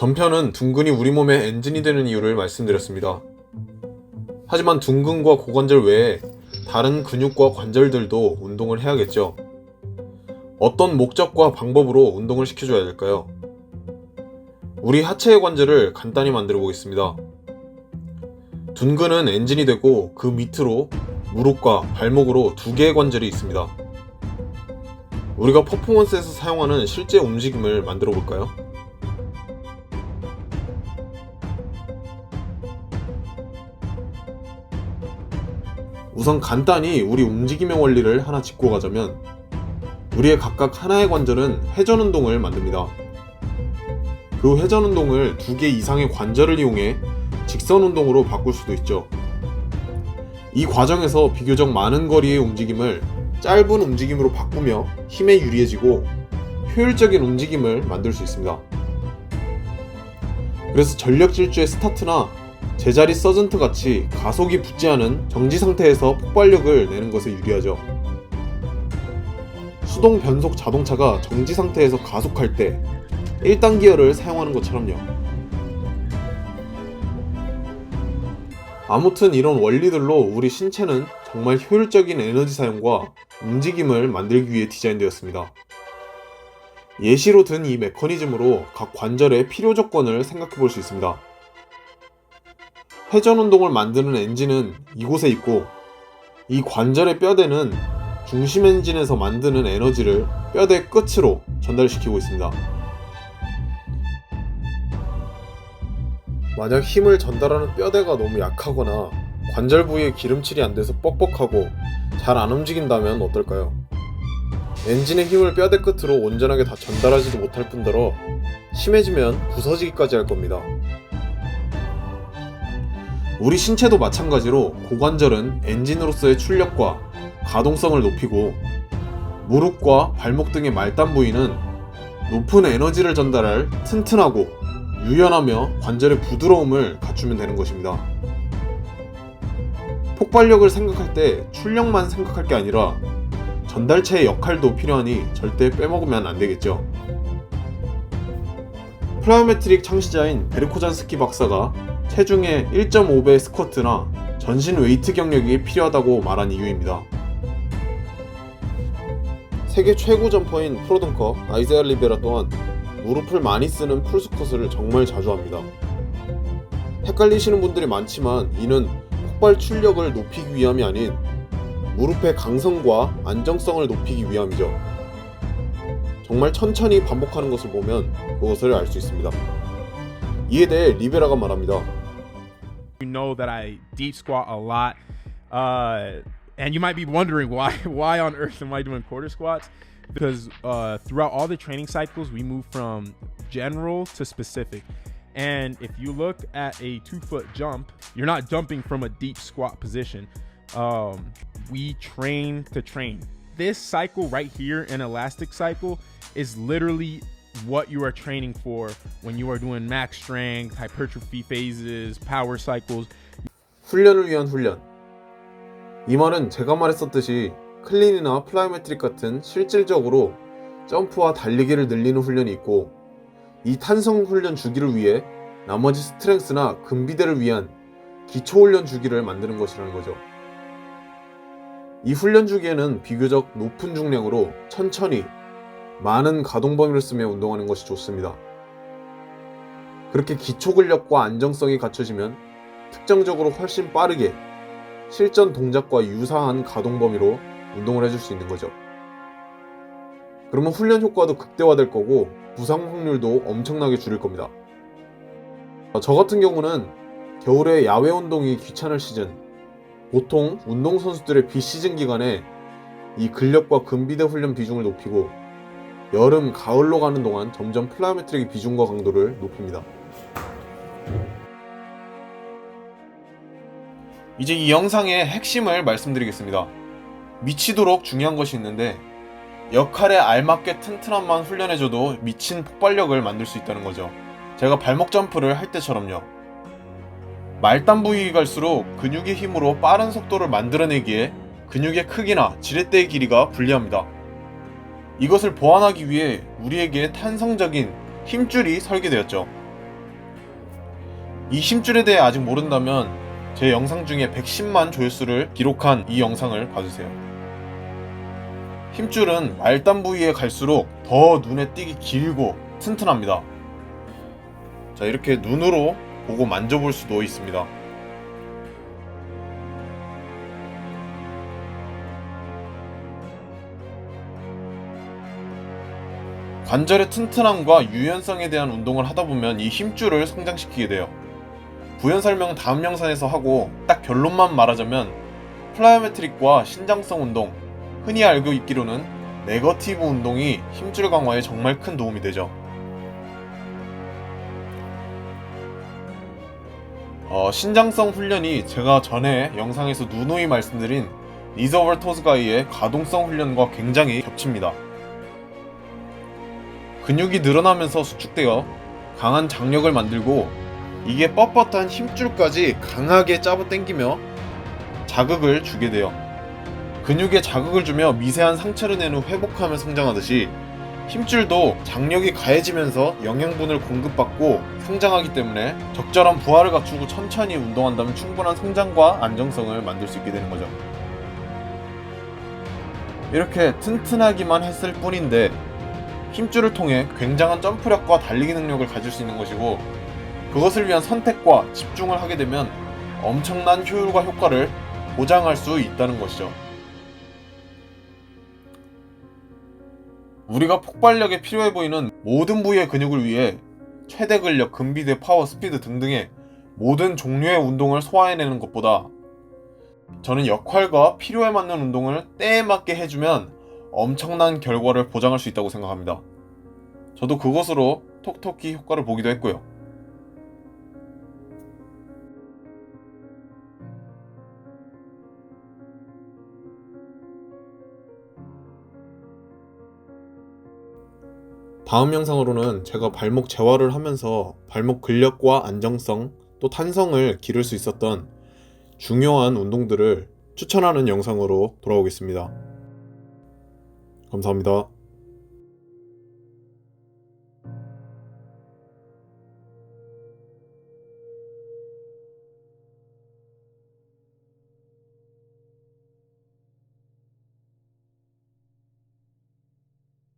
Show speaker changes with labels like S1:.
S1: 전편은 둔근이 우리 몸의 엔진이 되는 이유를 말씀드렸습니다. 하지만 둔근과 고관절 외에 다른 근육과 관절들도 운동을 해야겠죠. 어떤 목적과 방법으로 운동을 시켜줘야 될까요? 우리 하체의 관절을 간단히 만들어 보겠습니다. 둔근은 엔진이 되고 그 밑으로 무릎과 발목으로 두 개의 관절이 있습니다. 우리가 퍼포먼스에서 사용하는 실제 움직임을 만들어 볼까요? 우선 간단히 우리 움직임의 원리를 하나 짚고 가자면 우리의 각각 하나의 관절은 회전 운동을 만듭니다. 그 회전 운동을 두 개 이상의 관절을 이용해 직선 운동으로 바꿀 수도 있죠. 이 과정에서 비교적 많은 거리의 움직임을 짧은 움직임으로 바꾸며 힘에 유리해지고 효율적인 움직임을 만들 수 있습니다. 그래서 전력 질주의 스타트나 제자리 서전트 같이 가속이 붙지 않은 정지 상태에서 폭발력을 내는 것에 유리하죠. 수동 변속 자동차가 정지 상태에서 가속할 때 1단 기어를 사용하는 것처럼요. 아무튼 이런 원리들로 우리 신체는 정말 효율적인 에너지 사용과 움직임을 만들기 위해 디자인되었습니다. 예시로 든 이 메커니즘으로 각 관절의 필요 조건을 생각해 볼 수 있습니다. 회전 운동을 만드는 엔진은 이곳에 있고 이 관절의 뼈대는 중심 엔진에서 만드는 에너지를 뼈대 끝으로 전달시키고 있습니다. 만약 힘을 전달하는 뼈대가 너무 약하거나 관절 부위에 기름칠이 안 돼서 뻑뻑하고 잘 안 움직인다면 어떨까요? 엔진의 힘을 뼈대 끝으로 온전하게 다 전달하지도 못할 뿐더러 심해지면 부서지기까지 할 겁니다. 우리 신체도 마찬가지로 고관절은 엔진으로서의 출력과 가동성을 높이고 무릎과 발목 등의 말단 부위는 높은 에너지를 전달할 튼튼하고 유연하며 관절의 부드러움을 갖추면 되는 것입니다. 폭발력을 생각할 때 출력만 생각할 게 아니라 전달체의 역할도 필요하니 절대 빼먹으면 안 되겠죠. 플라이오메트릭 창시자인 베르코잔스키 박사가 체중의 1.5배 스쿼트나 전신 웨이트 경력이 필요하다고 말한 이유입니다. 세계 최고 점퍼인 프로덩커 아이제아 리베라 또한 무릎을 많이 쓰는 풀스쿼트를 정말 자주 합니다. 헷갈리시는 분들이 많지만 이는 폭발 출력을 높이기 위함이 아닌 무릎의 강성과 안정성을 높이기 위함이죠. 정말 천천히 반복하는 것을 보면 그것을 알 수 있습니다. 이에 대해 리베라가 말합니다.
S2: You know that I deep squat a lot, uh, and you might be wondering why. Why on earth am I doing quarter squats? Because uh, throughout all the training cycles, we move from general to specific. And if you look at a two foot jump, you're not jumping from a deep squat position. Um, we train to train. This cycle right here, an elastic cycle, is literally what you are training for when you are doing max strength, hypertrophy phases, power cycles.
S1: 훈련을 위한 훈련. 이 말은 제가 말했었듯이 클린이나 플라이메트릭 같은 실질적으로 점프와 달리기를 늘리는 훈련이 있고 이 탄성 훈련 주기를 위해 나머지 스트렝스나 근비대를 위한 기초 훈련 주기를 만드는 것이라는 거죠. 이 훈련 주기에는 비교적 높은 중량으로 천천히 많은 가동 범위를 쓰며 운동하는 것이 좋습니다. 그렇게 기초 근력과 안정성이 갖춰지면 특정적으로 훨씬 빠르게 실전 동작과 유사한 가동 범위로 운동을 해줄 수 있는 거죠. 그러면 훈련 효과도 극대화될 거고 부상 확률도 엄청나게 줄일 겁니다. 저 같은 경우는 겨울에 야외 운동이 귀찮을 시즌, 보통 운동선수들의 비시즌 기간에 이 근력과 근비대 훈련 비중을 높이고 여름, 가을로 가는 동안 점점 플라메트릭의 비중과 강도를 높입니다. 이제 이 영상의 핵심을 말씀드리겠습니다. 미치도록 중요한 것이 있는데 역할에 알맞게 튼튼함만 훈련해줘도 미친 폭발력을 만들 수 있다는 거죠. 제가 발목 점프를 할 때처럼요. 말단 부위 갈수록 근육의 힘으로 빠른 속도를 만들어내기에 근육의 크기나 지렛대의 길이가 불리합니다. 이것을 보완하기 위해 우리에게 탄성적인 힘줄이 설계되었죠. 이 힘줄에 대해 아직 모른다면 제 영상 중에 110만 조회수를 기록한 이 영상을 봐주세요. 힘줄은 말단 부위에 갈수록 더 눈에 띄기 길고 튼튼합니다. 자, 이렇게 눈으로 보고 만져볼 수도 있습니다. 관절의 튼튼함과 유연성에 대한 운동을 하다 보면 이 힘줄을 성장시키게 돼요. 부연 설명은 다음 영상에서 하고 딱 결론만 말하자면 플라이오메트릭과 신장성 운동, 흔히 알고 있기로는 네거티브 운동이 힘줄 강화에 정말 큰 도움이 되죠. 어, 신장성 훈련이 제가 전에 영상에서 누누이 말씀드린 리저벌 토스가이의 가동성 훈련과 굉장히 겹칩니다. 근육이 늘어나면서 수축되어 강한 장력을 만들고 이게 뻣뻣한 힘줄까지 강하게 잡아당기며 자극을 주게 돼요. 근육에 자극을 주며 미세한 상처를 낸 후 회복하며 성장하듯이 힘줄도 장력이 가해지면서 영양분을 공급받고 성장하기 때문에 적절한 부하를 갖추고 천천히 운동한다면 충분한 성장과 안정성을 만들 수 있게 되는 거죠. 이렇게 튼튼하기만 했을 뿐인데 힘줄을 통해 굉장한 점프력과 달리기 능력을 가질 수 있는 것이고 그것을 위한 선택과 집중을 하게 되면 엄청난 효율과 효과를 보장할 수 있다는 것이죠. 우리가 폭발력에 필요해 보이는 모든 부위의 근육을 위해 최대 근력, 근비대, 파워, 스피드 등등의 모든 종류의 운동을 소화해내는 것보다 저는 역할과 필요에 맞는 운동을 때에 맞게 해주면 엄청난 결과를 보장할 수 있다고 생각합니다. 저도 그것으로 톡톡히 효과를 보기도 했고요. 다음 영상으로는 제가 발목 재활을 하면서 발목 근력과 안정성 또 탄성을 기를 수 있었던 중요한 운동들을 추천하는 영상으로 돌아오겠습니다. 감사합니다.